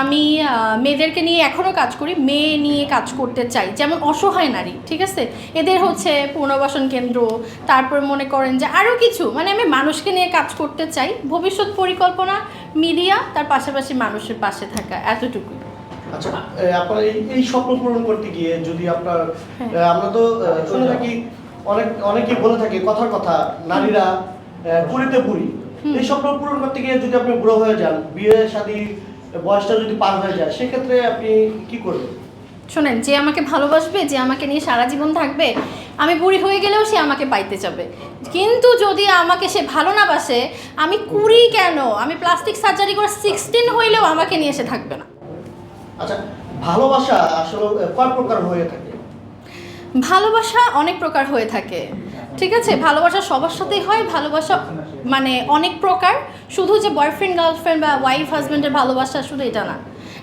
আমি মেয়েদেরকে নিয়ে এখনও কাজ করি মেয়ে নিয়ে কাজ করতে চাই। যেমন অসহায় নারী ঠিক আছে? এদের হচ্ছে পুনর্বাসন কেন্দ্র তারপর মনে করেন যে আরও কিছু। মানে আমি মানুষকে নিয়ে কাজ করতে চাই ভবিষ্যৎ পরিকল্পনা মিডিয়া তার পাশাপাশি মানুষের পাশে থাকা এতটুকুই। আচ্ছা আপনার এই স্বপ্ন পূরণ করতে গিয়ে যদি আপনার হ্যাঁ। আমরা তো শুনে থাকি অনেক অনেকেই বলে থাকে কথার কথা নারীরা এই স্বপ্ন পূরণ করতে গিয়ে যদি আপনি বুড়ো হয়ে যান বিয়ে শাদী বয়সটা যদি পার হয়ে যায় সেক্ষেত্রে আপনি কি করবেন? শোনেন যে আমাকে ভালোবাসবে যে আমাকে নিয়ে সারা জীবন থাকবে আমি বুড়ি হয়ে গেলেও সে আমাকে পাইতে যাবে। কিন্তু যদি আমাকে সে ভালো না বাসে আমি কুড়ি কেন? আমি প্লাস্টিক সার্জারি করে সিক্সটিন হইলেও আমাকে নিয়ে সে থাকবে না। আচ্ছা ভালোবাসা আসলে কয় প্রকার হয়ে থাকে? ভালোবাসা অনেক প্রকার হয়ে থাকে। ঠিক আছে? ভালোবাসা সবার সাথেই হয় ভালোবাসা মানে অনেক প্রকার। শুধু যে বয়ফ্রেন্ড গার্লফ্রেন্ড বা ওয়াইফ হাজব্যান্ডের ভালোবাসা শুধু এটা না।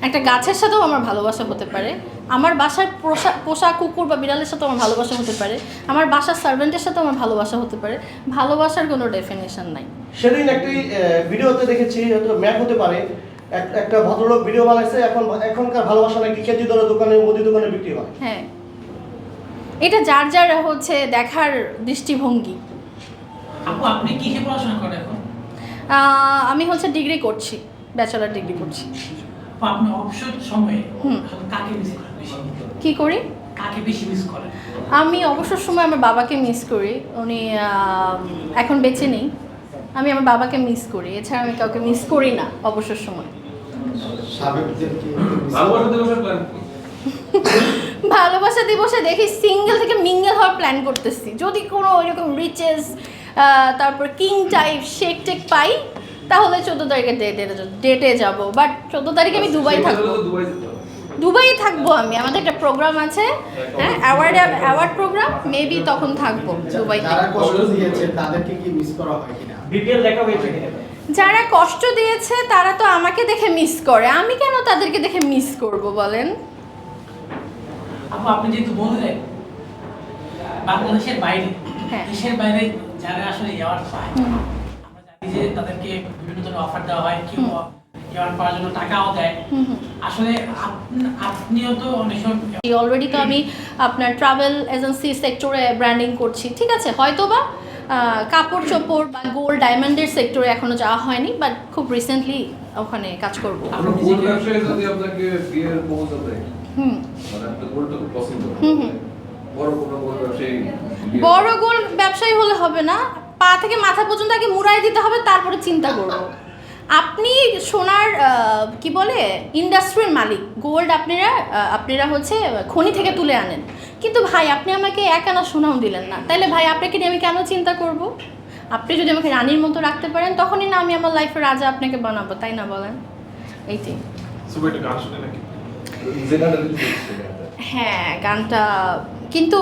একটা গাছের সাথেও আমার ভালোবাসা হতে পারে। আমার বাসার পোষা পোষা কুকুর বা বিড়ালের সাথেও আমার ভালোবাসা হতে পারে। আমার বাসার সার্ভেন্টের সাথেও আমার ভালোবাসা হতে পারে। ভালোবাসার কোনো ডেফিনেশন নাই। সেদিন একটি ভিডিওতে দেখেছি হয়তো ম্যাপ হতে পারে। একটা ভদ্রলোক ভিডিও বানাইছে এখন এখনকার ভালোবাসা নাকি কেজি দরে দোকানে মুদি দোকানে বিক্রি হয়। হ্যাঁ। এটা যার যার হচ্ছে দেখার দৃষ্টিভঙ্গি। আপু আপনি কিসে পড়াশোনা করেন এখন? আমি হচ্ছে ডিগ্রি করছি ব্যাচেলার ডিগ্রি করছি। আপু, আপনি অবসর সময়ে কাকে মিস করেন কি করি? কাকে বেশি মিস করেন? আমি অবসর সময় আমার বাবাকে মিস করি উনি এখন বেঁচে নেই। আমি আমার বাবাকে মিস করি এছাড়া আমি কাউকে মিস করি না অবসর সময়। ভালোবাসা ভালোবাসা দিবসে দেখি সিঙ্গেল থেকে মিঙ্গেল হওয়ার প্ল্যান করতেছি। যদি কোনো এরকম রিচেস তারপর কিং টাইপ শেক টেক পাই তাহলে চোদ্দ তারিখে ডেটে ডেটে যাব। বাট চোদ্দ তারিখে আমি দুবাই থাকব। দুবাই থাকব আমি। আমাদের একটা প্রোগ্রাম আছে হ্যাঁ অ্যাওয়ার্ড অ্যাওয়ার্ড প্রোগ্রাম মেবি তখন থাকব দুবাই যারা কষ্ট দিয়েছে তাদেরকে কি মিস করা হয় কিনা? বিপিএল দেখা হয়েছে কিনা? যারা কষ্ট দিয়েছে তারা তো আমাকে দেখে মিস করে। আমি কেন তাদেরকে দেখে মিস করব বলেন? আপু আপনি যেহেতু বললেন বাংলাদেশের বাইরে হ্যাঁ। দেশের বাইরে যারা আসলে অ্যাওয়ার্ড পায় আমরা জানি যে তাদেরকে বিভিন্ন ধরনের অফার দেওয়া হয় কেউ অ্যাওয়ার্ড পাওয়ার জন্য টাকাও দেয়। আসলে আপনিও তো অনেক সময় অলরেডি তো আমি আপনার ট্রাভেল এজেন্সি সেক্টরে ব্র্যান্ডিং করছি ঠিক আছে? হয়তো বা কাপড় চোপড় বা গোল্ড ডায়মন্ডের সেক্টরে এখনও যাওয়া হয়নি বাট খুব রিসেন্টলি ওখানে কাজ করব। আপনার গোল্ড ব্যবসায়ী যদি আপনাকে বিয়ের প্রপোজাল দেয় হুম। মানে আপনার গোল্ডটা খুব পছন্দ হুম, হুম। বড় গোল ব্যবসায়ী হলে হবে না। পা থেকে মাথা পর্যন্ত আগে মুড়াই দিতে হবে তারপরে চিন্তা করব। আপনি সোনার কি বলে ইন্ডাস্ট্রির মালিক। গোল্ড আপনারা আপনারা হচ্ছে খনি থেকে তুলে আনেন। কিন্তু ভাই আপনি আমাকে এক আনা সোনাও দিলেন না। তাহলে ভাই আপনাকে নিয়ে আমি কেন চিন্তা করব? আপনি যদি আমাকে রানীর মতো রাখতে পারেন তখনই না আমি আমার লাইফের রাজা আপনাকে বানাবো তাই না বলেন? এইটাই। গানটা। হ্যাঁ গানটা কিন্তু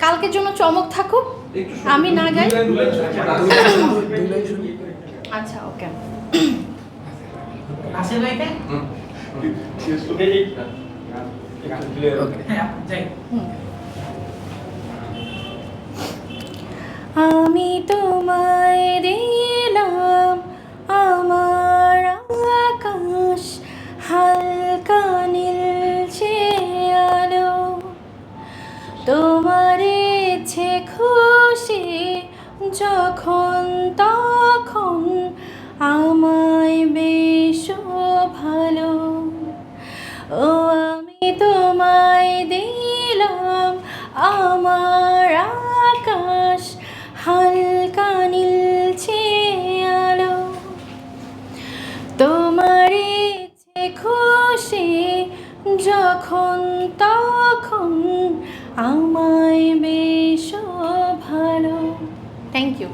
কালকের জন্য চমক থাকুক আমি না গাই। আচ্ছা ওকে। হ্যাঁ। আমি তোমায় দিলাম খুশি যখন তখন আমায় বেশ ভালো। ও, আমি তোমায় দিলাম আমার আকাশ, হালকা নীলচে আলো তোমার খুশি যখন তখন আমায় বেশ ভালো। Thank you